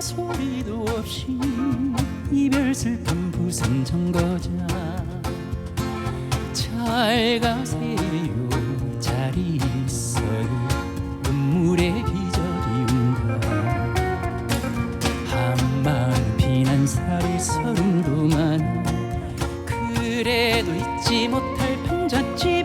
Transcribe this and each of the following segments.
소리도 없이 이별 슬픈 부산 정거장. 잘 가세요. 잘 있어요. 눈물의 기절이 온다 한마음 피난살이 서른도 많아 그래도 잊지 못할 편잣집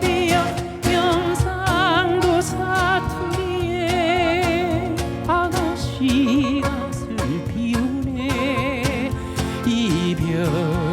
이별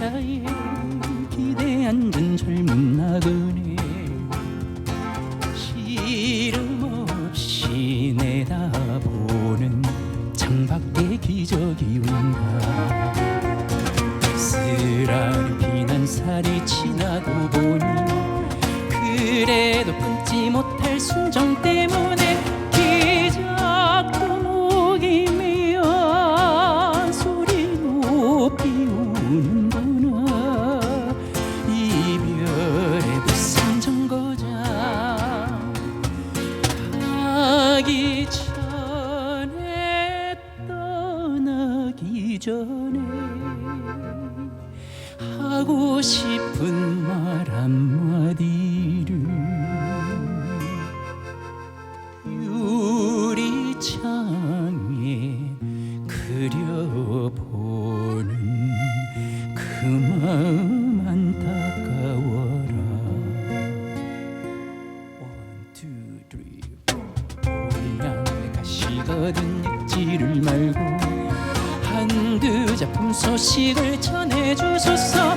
12열차에 기대 앉은 젊은 나그네. 시름 없이 내다보는 창밖에 기적이 온다. 쓰라린 피난살이 지나고 보니 그래도 끊지 못할 순정 때문에 가기 전에 떠나기 전에 하고 싶은 말 한마디를 유리창에 그려보는 그 마음 길을 말고 한두 작품 소식을 전해주소서.